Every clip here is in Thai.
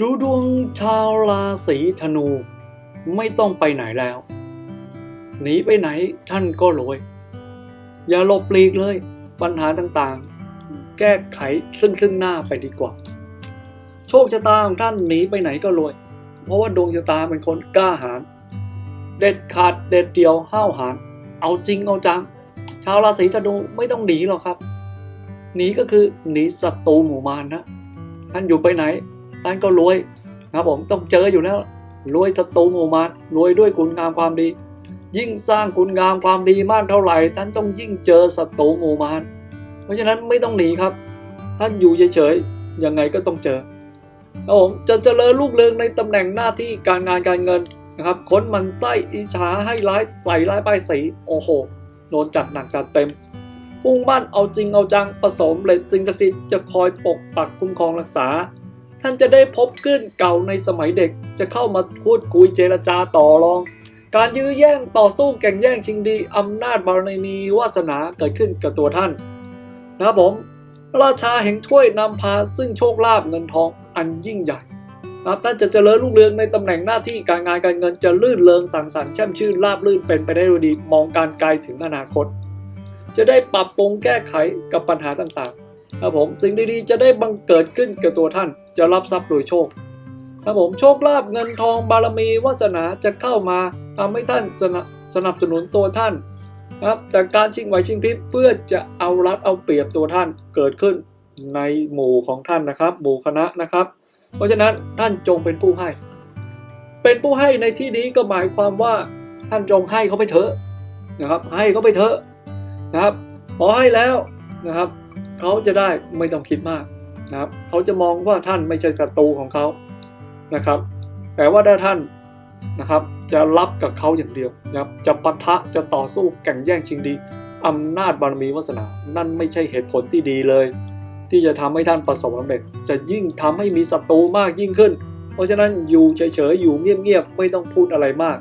ดูดวงชาวราศีธนูไม่ต้องไปไหนแล้ว หนีไปไหนท่านก็รวย อย่าหลบหลีกเลย ปัญหาต่างๆ แก้ไขซึ่งซึ่งหน้าไปดีกว่า โชคชะตาของท่านหนีไปไหนก็รวย เพราะว่าดวงชะตาเป็นคนกล้าหาญเด็ดขาดเด็ดเดียวห้าวหาญเอาจริงเอาจัง ชาวราศีธนูไม่ต้องหนีหรอกครับ หนีก็คือหนีศัตรูหมู่มารนะท่านอยู่ไปไหน ท่านก็รวยนะครับผมต้องเจออยู่แล้วรวยศัตรูหมู่มารรวยด้วยคุณงามความดี ยิ่งสร้างคุณงามความดีมากเท่าไหร่ท่านต้องยิ่งเจอศัตรูหมู่มารเพราะฉะนั้นไม่ต้องหนีครับ ท่านอยู่เฉยๆยังไงก็ต้องเจอครับผมจะเจริญลูกเรืองในตำแหน่งหน้าที่การงานการเงินนะครับค้นมันไส้อิจฉาให้ร้ายใส่ร้ายป้ายสีโอ้โหโดนจัดหนักจัดเต็มพุ่งบ้านเอาจริงเอาจังผสมเล็ดสิ่งศักดิ์สิทธิ์จะคอยปกปักคุ้มครองรักษา ท่านจะได้พบเพื่อนเก่าในสมัยเด็ก จะเข้ามาพูดคุยเจรจาต่อรอง การยื้อแย่งต่อสู้แข่งแย่งชิงดีอำนาจบารมีวาสนาเกิดขึ้นกับตัวท่าน นะครับผมราชาแห่งถ้วยนำพาซึ่งโชคลาภเงินทองอันยิ่งใหญ่ครับท่านจะเจริญรุ่งเรืองในตำแหน่งหน้าที่การงานการเงินจะลื่นเริงสังสรรค์แช่มชื่นราบลื่นเป็นไปได้ดีมองการไกลถึงอนาคต จะได้ปรับปรุงแก้ไขกับปัญหาต่างๆ ครับผมสิ่งดีๆจะได้บังเกิดขึ้นกับตัวท่าน จะรับทรัพย์โดยโชค ครับผมโชคลาภเงินทองบารมีวาสนาจะเข้ามาทำให้ท่านสนับสนับสนุนตัวท่านนะครับแต่การชิงไหวชิงพริบเพื่อจะเอารัดเอาเปรียบตัวท่านเกิดขึ้นในหมู่ของท่านนะครับ หมู่คณะนะครับ เพราะฉะนั้นท่านจงเป็นผู้ให้ เป็นผู้ให้ในที่นี้ก็หมายความว่าท่านจงให้เขาไปเถอะนะครับ ให้เขาไปเถอะนะครับพอให้แล้ว นะครับ เขาจะได้ไม่ต้องคิดมากนะครับ เขาจะมองว่าท่านไม่ใช่ศัตรูของเขานะครับ แต่ว่าถ้าท่านนะครับ จะรับกับเขาอย่างเดียวนะครับ จะปะทะจะต่อสู้แข่งแย่งชิงดีอำนาจบารมีวาสนา นั่นไม่ใช่เหตุผลที่ดีเลย ที่จะทำให้ท่านประสบความสำเร็จ จะยิ่งทำให้มีศัตรูมากยิ่งขึ้น เพราะฉะนั้นอยู่เฉยๆ อยู่เงียบๆ ไม่ต้องพูดอะไรมาก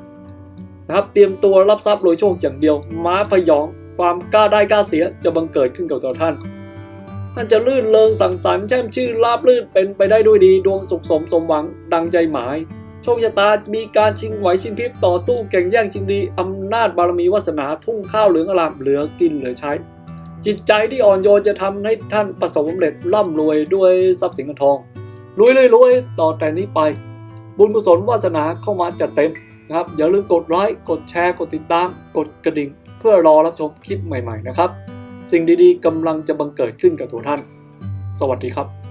นะครับ เตรียมตัวรับทรัพย์โดยโชคอย่างเดียว ม้าพยอง ความกล้าได้กล้าเสียจะบังเกิดขึ้นกับตัวท่าน ท่านจะลื่นเริงสังสรรค์แช่มชื่นราบลื่นเป็นไปได้ด้วยดีดวงสุขสมสมหวังดังใจหมายโชคชะตา มีการชิงไหวชิงพริบต่อสู้แข่งแย่งชิงดี อำนาจบารมีวาสนาทุ่งข้าวเหลืองอลามเหลือกินเหลือใช้ จิตใจที่อ่อนโยนจะทำให้ท่านประสบความสำเร็จร่ำรวยด้วยทรัพย์สินเงินทองรวยเลยรวยต่อแต่นี้ไป บุญกุศลวาสนาเข้ามาจัดเต็มนะครับ อย่าลืมกดไลค์กดแชร์กดติดตาม กดกระดิ่ง พื่อรอรับชมคลิปใหม่ ๆ นะครับ สิ่งดีๆกำลังจะบังเกิดขึ้นกับตัวท่าน สวัสดีครับ